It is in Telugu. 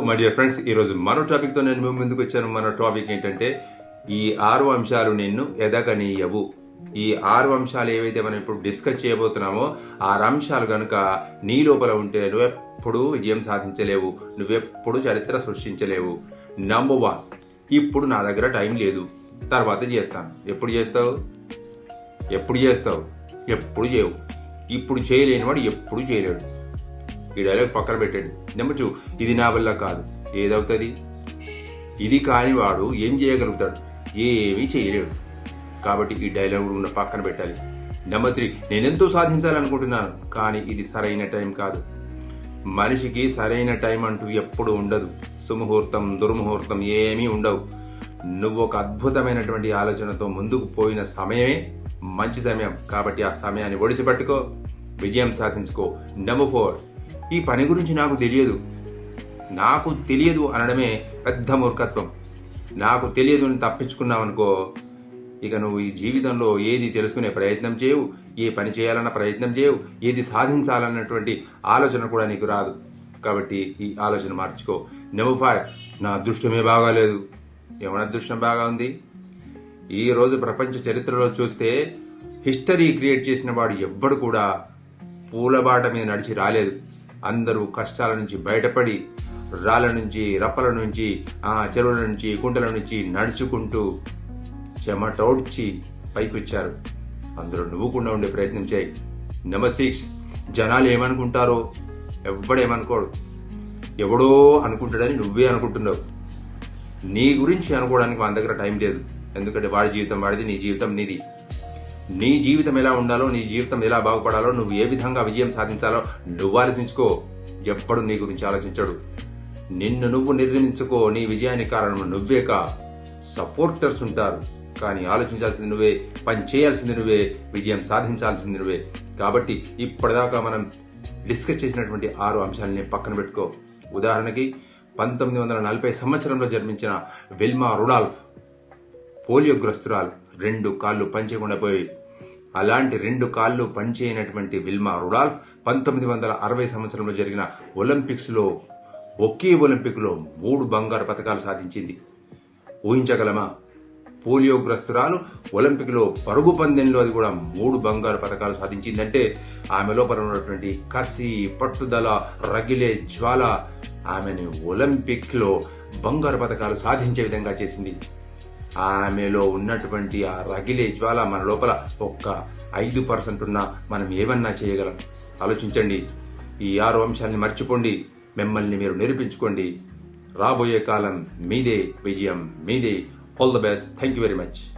మై డియర్ ఫ్రెండ్స్ ఈరోజు మరో టాపిక్తో నేను మీ ముందుకు వచ్చాను. మన టాపిక్ ఏంటంటే ఈ ఆరు అంశాలు నిన్ను ఎదగనీయవు. ఈ ఆరు అంశాలు ఏవైతే మనం ఇప్పుడు డిస్కస్ చేయబోతున్నామో ఆరు అంశాలు కనుక నీ లోపల ఉంటే నువ్వెప్పుడు విజయం సాధించలేవు. నువ్వెప్పుడు చరిత్ర సృష్టించలేవు. నంబర్ వన్ ఇప్పుడు నా దగ్గర టైం లేదు. తర్వాత చేస్తాను. ఎప్పుడు చేస్తావు? ఎప్పుడు చేస్తావు? ఎప్పుడు చేయవు. ఇప్పుడు చేయలేనివాడు ఎప్పుడు చేయలేడు. ఈ డైలాగ్ పక్కన పెట్టండి. నెంబర్ టూ ఇది నా వల్ల కాదు. ఏదవుతుంది? ఇది కానివాడు ఏం చేయగలుగుతాడు? ఏమీ చేయలేడు. కాబట్టి ఈ డైలాగ్ ఉన్న పక్కన పెట్టాలి. నెంబర్ త్రీ నేనెంతో సాధించాలనుకుంటున్నాను కానీ ఇది సరైన టైం కాదు. మనిషికి సరైన టైం అంటూ ఎప్పుడు ఉండదు. సుముహూర్తం దుర్ముహూర్తం ఏమీ ఉండవు. నువ్వు ఒక అద్భుతమైనటువంటి ఆలోచనతో ముందుకు పోయిన సమయమే మంచి సమయం. కాబట్టి ఆ సమయాన్ని ఒడిచిపెట్టుకో. విజయం సాధించుకో. నెంబర్ ఫోర్ ఈ పని గురించి నాకు తెలియదు. నాకు తెలియదు అనడమే పెద్ద మూర్ఖత్వం. నాకు తెలియదు అని తప్పించుకున్నావనుకో ఇక నువ్వు ఈ జీవితంలో ఏది తెలుసుకునే ప్రయత్నం చేయవు ఏ పని చేయాలన్న ప్రయత్నం చేయవు ఏది సాధించాలన్నటువంటి ఆలోచన కూడా నీకు రాదు. కాబట్టి ఈ ఆలోచన మార్చుకో. నెంబర్ ఫైవ్ నా అదృష్టమే బాగాలేదు ఏమైనా అదృష్టం బాగా ఉంది? ఈ రోజు ప్రపంచ చరిత్రలో చూస్తే హిస్టరీ క్రియేట్ చేసిన వాడు ఎవ్వడు కూడా పూలబాట మీద నడిచి రాలేదు. అందరూ కష్టాల నుంచి బయటపడి రాళ్ళ నుంచి రప్పల నుంచి ఆ చెరువుల నుంచి కుంటల నుంచి నడుచుకుంటూ చెమటోడ్చి పైకి వచ్చారు అందులో నువ్వు కూడా ఉండే ప్రయత్నం చేయి. నెంబర్ సిక్స్ జనాలు ఏమనుకుంటారో ఎవడేమనుకోడు ఎవడో అనుకుంటాడని నువ్వే అనుకుంటున్నావు. నీ గురించి అనుకోవడానికి మన దగ్గర టైం లేదు. ఎందుకంటే వాడి జీవితం వాడిది నీ జీవితం నీది. నీ జీవితం ఎలా ఉండాలో నీ జీవితం ఎలా బాగుపడాలో నువ్వు ఏ విధంగా విజయం సాధించాలో నువ్వు ఆలోచించుకో. ఎప్పుడు నీ గురించి ఆలోచించడు. నిన్ను నువ్వు నిర్మించుకో నీ విజయానికి కారణం నువ్వేక సపోర్టర్స్ ఉంటారు కానీ ఆలోచించాల్సింది నువ్వే పని చేయాల్సింది నువ్వే విజయం సాధించాల్సింది నువ్వే. కాబట్టి ఇప్పటిదాకా మనం డిస్కస్ చేసినటువంటి ఆరు అంశాలని పక్కన పెట్టుకో. ఉదాహరణకి పంతొమ్మిది వందల నలభై సంవత్సరంలో జన్మించిన విల్మా రుడాల్ఫ్ పోలియోగ్రస్తురాలు రెండు కాళ్ళు పనిచేయకుండా పోయి అలాంటి రెండు కాళ్ళు పనిచేయనటువంటి విల్మా రుడాల్ఫ్ పంతొమ్మిది వందల అరవై సంవత్సరంలో జరిగిన ఒలింపిక్స్లో ఒకే ఒలింపిక్లో మూడు బంగారు పథకాలు సాధించింది. ఊహించగలమా? పోలియోగ్రస్తురాలు ఒలింపిక్లో పరుగు పందెంలో అది కూడా మూడు బంగారు పథకాలు సాధించిందంటే ఆమె లోపల ఉన్నటువంటి కసి పట్టుదల రగిలే జ్వాల ఆమెను ఒలింపిక్లో బంగారు పథకాలు సాధించే విధంగా చేసింది. ఆమెలో ఉన్నటువంటి ఆ రగిలే జ్వాల మన లోపల ఒక్క ఐదు పర్సెంట్ ఉన్నా మనం ఏమన్నా చేయగలం. ఆలోచించండి. ఈ ఆరు అంశాన్ని మర్చిపోండి. మిమ్మల్ని మీరు నిరూపించుకోండి. రాబోయే కాలం మీదే విజయం మీదే. All the best thank you very much